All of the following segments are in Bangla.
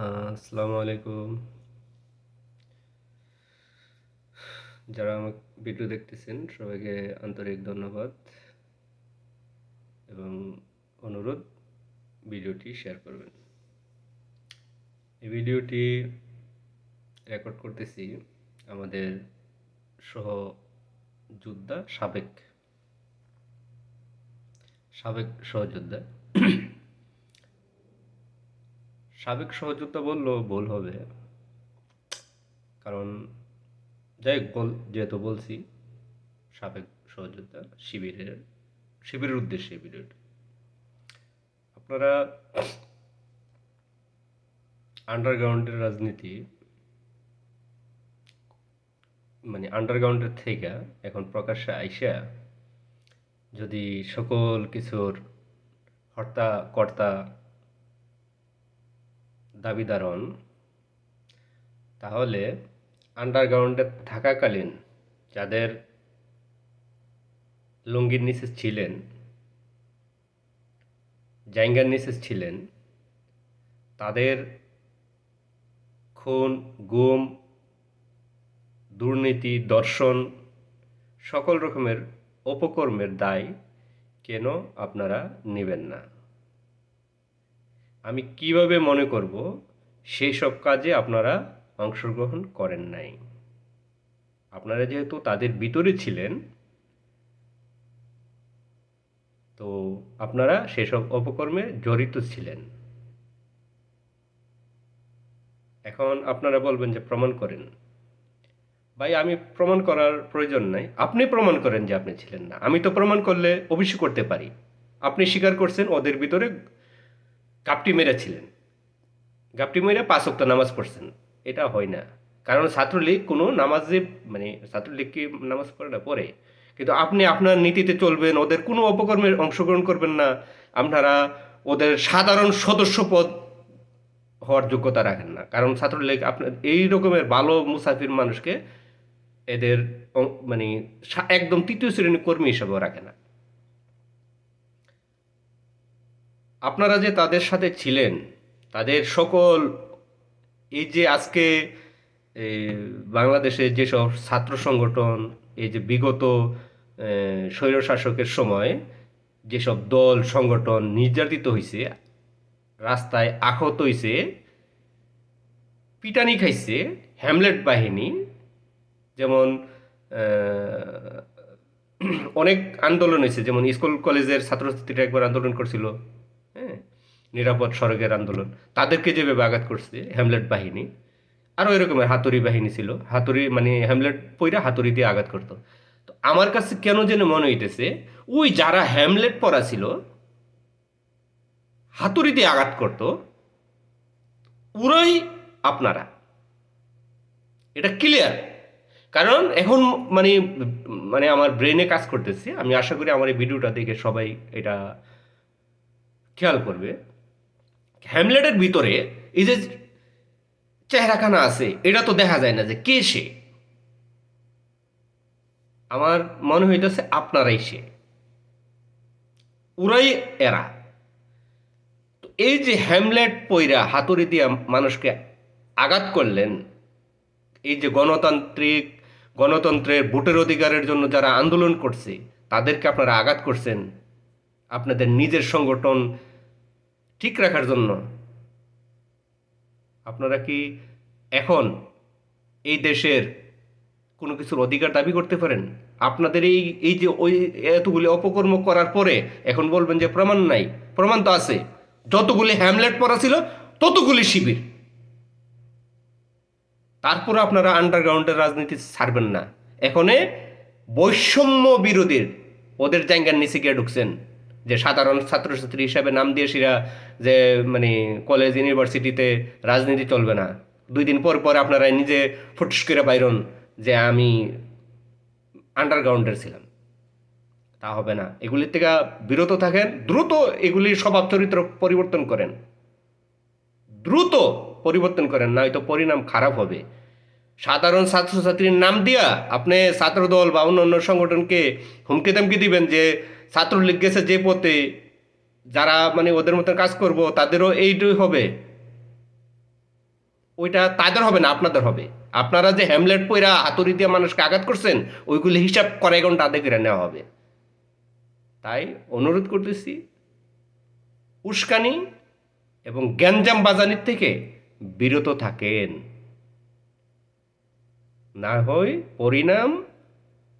আসসালামু আলাইকুম। যারা আমার ভিডিও দেখতেছেন, সবাইকে আন্তরিক ধন্যবাদ এবং অনুরোধ, ভিডিওটি শেয়ার করবেন। এই ভিডিওটি রেকর্ড করতেছি আমাদের সহযোদ্ধা সাবেক সাবেক সহযোদ্ধা। সাবেক সহযোদ্ধা বললেও ভুল হবে। কারণ, যাই বল, যেহেতু বলছি, সাবেক সহযোদ্ধা শিবিরের শিবিরের উদ্দেশ্যে ভিডিওটা আপনারা আন্ডারগ্রাউন্ডের রাজনীতি মানে আন্ডারগ্রাউন্ডের থেকে এখন প্রকাশ্যে আইসা যদি সকল কিছুর হর্তা কর্তা দাবিদার হন তাহলে আন্ডারগ্রাউন্ডে থাকাকালীন যাদের লুঙ্গির নিচে ছিলেন, জাইঙ্গার নিচে ছিলেন, তাদের খুন, গুম, দুর্নীতি, দর্শন সকল রকমের অপকর্মের দায় কেন আপনারা নেবেন না? আমি কীভাবে মনে করব সেই সব কাজে আপনারা অংশগ্রহণ করেন নাই? আপনারা যেহেতু তাদের ভিতরে ছিলেন, তো আপনারা সেসব অপকর্মে জড়িত ছিলেন। এখন আপনারা বলবেন যে প্রমাণ করেন। ভাই, আমি প্রমাণ করার প্রয়োজন নাই। আপনি প্রমাণ করেন যে আপনি ছিলেন না। আমি তো প্রমাণ করলে অবশ্যই করতে পারি। আপনি স্বীকার করছেন ওদের ভিতরে গাপটি মেরেছিলেন। গাপটি মেরে পাঁচ ওয়াক্ত নামাজ পড়ছেন। এটা হয় না। কারণ ছাত্রলীগ কোনো নামাজে মানে ছাত্রলীগ কি নামাজ পড়ে না? পড়ে। কিন্তু আপনি আপনার নীতিতে চলবেন, ওদের কোনো অপকর্মে অংশগ্রহণ করবেন না। আপনারা ওদের সাধারণ সদস্য পদ হওয়ার যোগ্যতা রাখেন না। কারণ ছাত্রলীগ আপনার এই রকমের ভালো মুসাফির মানুষকে এদের মানে একদম তৃতীয় শ্রেণির কর্মী হিসাবেও রাখে না। আপনারা যে তাদের সাথে ছিলেন, তাদের সকল এই যে আজকে বাংলাদেশে যেসব ছাত্র সংগঠন, এই যে বিগত স্বৈরশাসকের সময় যেসব দল, সংগঠন নির্যাতিত হয়েছে রাস্তায় আহত হয়েছে পিটানি খাইছে, হ্যামলেট বাহিনী, যেমন অনেক আন্দোলন হয়েছে যেমন স্কুল, কলেজের ছাত্রছাত্রীরা একবার আন্দোলন করছিল। নিরাপদ সড়কের আন্দোলন। তাদেরকে যেভাবে আঘাত করছে হ্যামলেট বাহিনী, আরও এরকমের হাতুড়ি বাহিনী ছিল। হাতুড়ি মানে হ্যামলেট পইরা হাতুড়ি দিয়ে আঘাত করতো। তো আমার কাছে কেন যেন মনে হইতেছে, ওই যারা হ্যামলেট পরা ছিল, হাতুড়ি দিয়ে আঘাত করতো পুরোই আপনারা। এটা ক্লিয়ার কারণ এখন মানে মানে আমার ব্রেনে কাজ করতেছে। আমি আশা করি আমার এই ভিডিওটা দেখে সবাই এটা খেয়াল করবে। হ্যামলেটের ভিতরে এই যে চেহারাখানা আছে, এটা তো দেখা যায় না যে কে সে। আমার মনে হইতেছে আপনারাই সে। ওরাই এরা। এই যে হ্যামলেট পইরা হাতুড়ি দিয়ে মানুষকে আঘাত করলেন, এই যে গণতান্ত্রিক, গণতন্ত্রের ভোটের অধিকারের জন্য যারা আন্দোলন করছে, তাদেরকে আপনারা আঘাত করছেন, আপনাদের নিজের সংগঠন ঠিক রাখার জন্য। আপনারা কি এখন এই দেশের কোনো কিছুর অধিকার দাবি করতে পারেন? আপনাদের এই এই যে ওই এতগুলি অপকর্ম করার পরে এখন বলবেন যে প্রমাণ নাই। প্রমাণ তো আছে। যতগুলি হ্যামলেট পড়া ছিল, ততগুলি শিবির। তারপরে আপনারা আন্ডারগ্রাউন্ডের রাজনীতি ছাড়বেন না। এখনে বৈষম্য বিরোধীর ওদের জায়গার নিচে গিয়ে ঢুকছেন। যে সাধারণ ছাত্রছাত্রী হিসাবে নাম দিয়ে সেরা যে মানে কলেজ ইউনিভার্সিটিতে রাজনীতি চলবে না। দুই দিন পর পর আপনারা নিজে ফুটস করে বাইরন যে আমি আন্ডারগ্রাউন্ডের ছিলাম। তা হবে না। এগুলির থেকে বিরত থাকেন, দ্রুত এগুলির স্বভাব চরিত্র পরিবর্তন করেন। দ্রুত পরিবর্তন করেন না হয়তো পরিণাম খারাপ হবে। সাধারণ ছাত্রছাত্রীর নাম দিয়া আপনি ছাত্রদল বা অন্য অন্য সংগঠনকে হুমকি দামকি দিবেন যে ছাত্রলীগ গেছে যে পথে যারা মানে ওদের মতন কাজ করব, তাদেরও এইটাই হবে। ওইটা তাদের হবে না, আপনাদের হবে। আপনারা যে হ্যামলেট পইরা হাতুড়ি দিয়ে মানুষকে আঘাত করছেন, ওইগুলি হিসাব করে এখন তাদের করে নেওয়া হবে। তাই অনুরোধ করতেছি, উস্কানি এবং গ্যাঞ্জাম বাজানির থেকে বিরত থাকেন। না হয় পরিণাম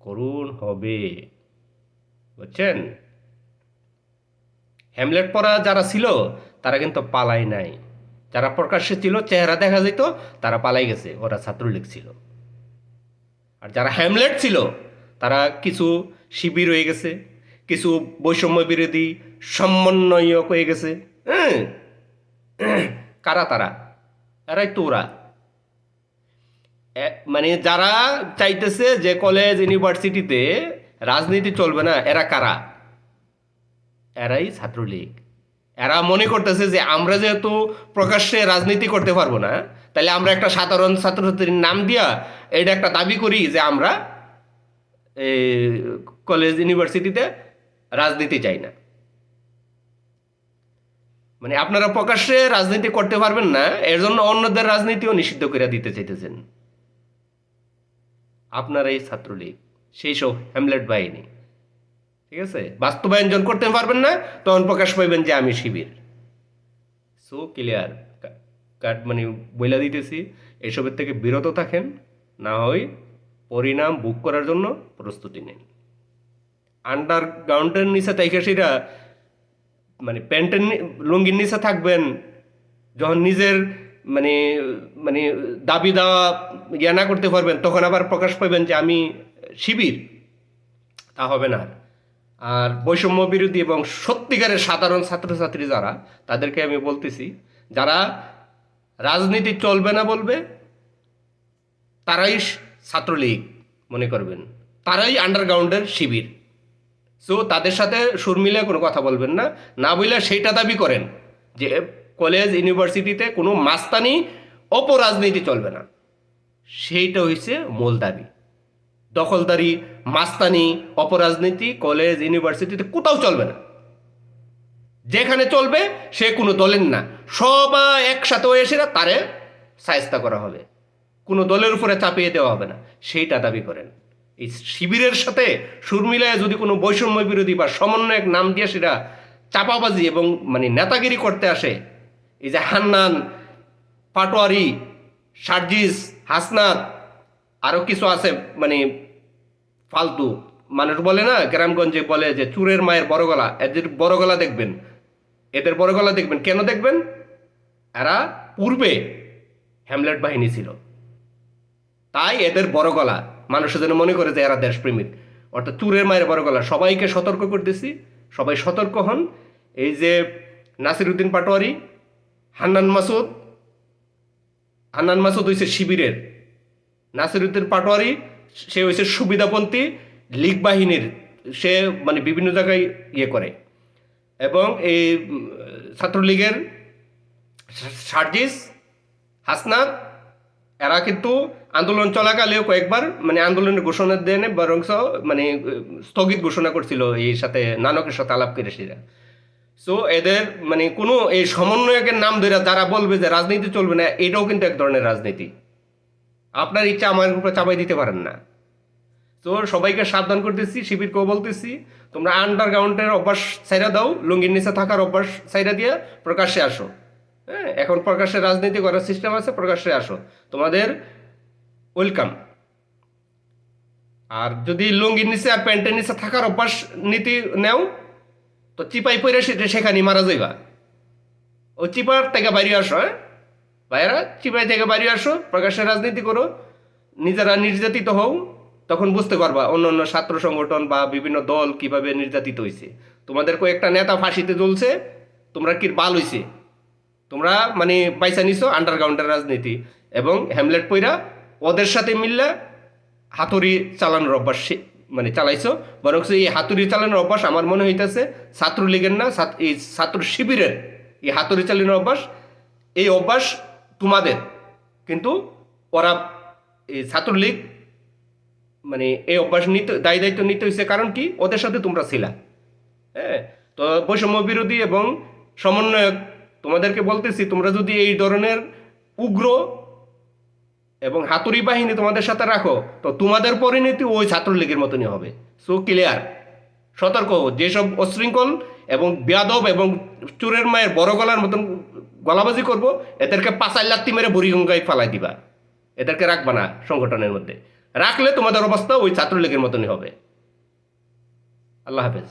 করুণ হবে। বুঝছেন? হ্যামলেট পরা যারা ছিল, তারা কিন্তু পালাই নাই। যারা প্রকাশ্যে ছিল, চেহারা দেখা যেত, তারা পালাই গেছে, ওরা ছাত্রলীগ ছিল। আর যারা হ্যামলেট ছিল, তারা কিছু শিবির হয়ে গেছে, কিছু বৈষম্য বিরোধী সমন্বয়ক হয়ে গেছে হ্যাঁ? কারা তারা? এরাই তো ওরা। মানে যারা চাইতেছে যে কলেজ ইউনিভার্সিটিতে রাজনীতি চলবে না, এরা কারা? এরাই ছাত্রলীগ। এরা মনে করতেছে যে আমরা যেহেতু প্রকাশ্যে রাজনীতি করতে পারব না, তাহলে আমরা একটা সাধারণ ছাত্রছাত্রীর নাম দিয়া এটা একটা দাবি করি যে আমরা কলেজ ইউনিভার্সিটিতে রাজনীতি চাই না। মানে আপনারা প্রকাশ্যে রাজনীতি করতে পারবেন না, এর জন্য অন্যদের রাজনীতিও নিষিদ্ধ করে দিতে চাইতেছেন। আপনার এই ছাত্রলীগ, সেই সব হ্যামলেট বাহিনী। ঠিক আছে? বাস্তবায়ন যখন করতে পারবেন না, তখন প্রকাশ পাইবেন যে আমি শিবির। সো ক্লিয়ার কাট মানে বইলা দিতেছি, এসবের থেকে বিরত থাকেন, না হয় পরিণাম বুক করার জন্য প্রস্তুতি নিন। আন্ডারগ্রাউন্ডের নিচে তাইকে সেটা মানে প্যান্টের লুঙ্গির নিচে থাকবেন, যখন নিজের মানে মানে দাবি দেওয়া ইয়া না করতে পারবেন, তখন আবার প্রকাশ পাবেন যে আমি শিবির। তা হবে না আর। বৈষম্য বিরোধী এবং সত্যিকারের সাধারণ ছাত্রছাত্রী যারা, তাদেরকে আমি বলতেছি, যারা রাজনীতি চলবে না বলবে, তারাই ছাত্রলীগ মনে করবেন। তারাই আন্ডারগ্রাউন্ডের শিবির। সো তাদের সাথে সুর মিলে কোনো কথা বলবেন না। না বললে সেইটা দাবি করেন যে কলেজ, ইউনিভার্সিটিতে কোনো মাস্তানি অপরাজনীতি চলবে না। সেইটা হচ্ছে মূল দাবি। দখলদারি, মাস্তানি, অপরাজনীতি কলেজ, ইউনিভার্সিটিতে কোথাও চলবে না। যেখানে চলবে, সে কোনো দলের না। সবাই একসাথে এসে তারে সায়স্তা করা হবে। কোনো দলের উপরে চাপিয়ে দেওয়া হবে না। সেইটা দাবি করেন। এই শিবিরের সাথে সুর মিলায় যদি কোনো বৈষম্য বিরোধী বা সমন্বয়ক নাম দিয়ে সেটা চাপাবাজি এবং মানে নেতাগিরি করতে আসে এই যে হান্নান, পাটোয়ারি, সার্জিস, হাসনাত আরও কিছু আছে মানে ফালতু। মানুষ বলে না, গ্রামগঞ্জে বলে যে চুরের মায়ের বড় গলা। এদের বড় গলা দেখবেন। এদের বড় গলা দেখবেন। কেন দেখবেন? এরা পূর্বে হ্যামলেট বাহিনী ছিল। তাই এদের বড় গলা। মানুষের যেন মনে করে যে এরা দেশপ্রেমিক। অর্থাৎ চুরের মায়ের বড় গলা। সবাইকে সতর্ক করতেছি সবাই সতর্ক হন। এই যে নাসিরুদ্দিন পাটোয়ারি হান্নান মাসুদ। হান্নান মাসুদ হয়েছে শিবিরের। নাসিরুদ্দিন পাটোয়ারি, সে হয়েছে সুবিধাপন্থী লীগ বাহিনীর। সে মানে বিভিন্ন জায়গায় ইয়ে করে। এবং এই ছাত্রলীগের সার্জিস, হাসনাত, এরা কিন্তু আন্দোলন চলাকালেও কয়েকবার মানে আন্দোলনের ঘোষণা দেন বরং মানে স্থগিত ঘোষণা করছিল এই সাথে নানকের সাথে আলাপ করে সেরা সো এদের মানে কোনো এই সমন্বয়কের নাম ধরে যারা বলবে যে রাজনীতি চলবে না, এটাও কিন্তু এক ধরনের রাজনীতি। আপনার ইচ্ছা আমার উপরে চাপাই দিতে পারেন না। তো সবাইকে সাবধান করতেছি, শিবিরকেও বলতেছি, তোমরা আন্ডারগ্রাউন্ডের অভ্যাস সাইরা দাও, লুঙ্গির নিচে থাকার অভ্যাস সাইরা দিয়ে প্রকাশ্যে আসো। হ্যাঁ এখন প্রকাশ্যে রাজনীতি করার সিস্টেম আছে, প্রকাশ্যে আসো। তোমাদের ওয়েলকাম আর যদি লুঙ্গির নিচে আর প্যান্টের নিচে থাকার অভ্যাস নীতি নেও তো চিপাই পরে সেটা সেখানে মারা যাইবা। ও চিপার থেকে বাইরে আসো হ্যাঁ? ভাইয়েরা, চিপাই থেকে বাইরে আসো, প্রকাশ্যে রাজনীতি করো। নিজেরা নির্যাতিত হও, তখন বুঝতে পারবা অন্য অন্য ছাত্র সংগঠন বা বিভিন্ন দল কীভাবে নির্যাতিত হয়েছে তোমাদের কয়েকটা নেতা ফাঁসিতে জ্বলছে, তোমরা কি বাল হইছে? তোমরা মানে পয়সা নিছো আন্ডারগ্রাউন্ডের রাজনীতি এবং হ্যামলেট পইরা ওদের সাথে মিললে হাতুড়ি চালানোর অভ্যাস মানে চালাইছো, বরং এই হাতুড়ি চালানোর অভ্যাস আমার মনে হইতেছে ছাত্রলীগের না এই ছাত্র শিবিরের এই হাতুড়ি চালানোর অভ্যাস, এই অভ্যাস তোমাদের। কিন্তু ওরা এই ছাত্রলীগ মানে এই অভ্যাস নিতে, দায়ী দায়িত্ব নিতে হয়েছে কারণ কি? ওদের সাথে তোমরা ছিলা। হ্যাঁ? তো বৈষম্য বিরোধী এবং সমন্বয়ক তোমাদেরকে বলতেছি, তোমরা যদি এই ধরনের উগ্র এবং হাতুড়ি বাহিনী তোমাদের সাথে রাখো, তো তোমাদের পরিণতি ওই ছাত্রলীগের মতনই হবে। সো ক্লিয়ার সতর্ক। যেসব অশৃঙ্খল এবং বেয়াদব এবং চোরের মায়ের বড় গলার মতন গলাবাজি করব, এদেরকে পাঁচাই লাত্তি মেরে বুড়িগঙ্গায় ফালাই দিবা। এদেরকে রাখবা না সংগঠনের মধ্যে। রাখলে তোমাদের অবস্থা ওই ছাত্রলীগের মতনই হবে। আল্লাহ হাফেজ।